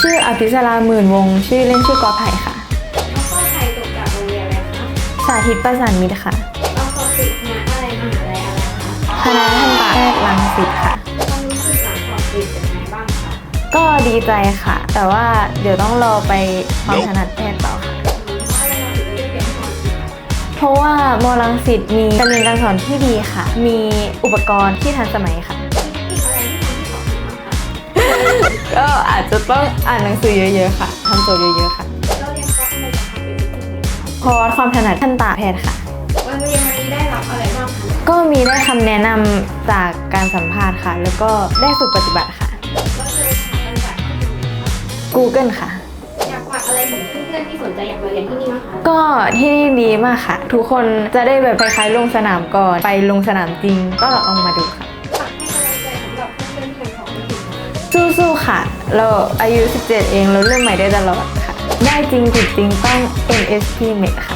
ชื่ออภิสราหมื่นวงศ์ชื่อเล่นชื่อกอไผ่ค่ะน้องก็ไทยจบจากโรงเรียนอะไรคะสาธิตประสานมิตรค่ะเราสอบติดคณะอะไรมหาลัยอะไรคะคณะทันตแพทย์รังสิตค่ะ ความรู้สึกหลังสอบติดเป็นไงบ้างคะก็ดีใจค่ะ แต่ว่าเดี๋ยวต้องรอไปความถนัดแพทย์ต่อค่ะเพราะอะไรเราถึงเลือกเรียนสอบติดคะเพราะว่ามอลังสิตมีการเรียนการสอนที่ดีค่ะ มีอุปกรณ์ที่ทันสมัยค่ะอี ก็อาจจะต้องอ่านหนังสือเยอะๆค่ะทำโจทย์เยอะๆค่ะเราเรียนคอร์สอะไรจากทางเป็นที่ไหนคะเพราะความถนัดทันตแพทย์ค่ะ วันเรียนวันนี้ได้รับอะไรบ้างคะก็มีได้คำแนะนำจากการสัมภาษณ์ค่ะ แล้วก็ได้ฝึกปฏิบัติค่ะก็เลยทำกันจากที่ไหนคะ Google ค่ะ อยากฝากอะไรถึงเพื่อนๆที่สนใจอยากมาเรียนที่นี่บ้างคะก็ที่นี่ดีมากค่ะ ทุกคนจะได้แบบคล้ายๆลงสนามก่อน ไปลงสนามจริงก็ลองมาดูค่ะ ฝากให้กำลังใจสำหรับเพื่อนๆที่ยังสอบไม่ติดนะคะสู้ๆ ค่ะ เราอายุ 17 เองเราเริ่มใหม่ได้ตลอดค่ะ ได้จริงผิดจริงต้อง NSP Med ค่ะ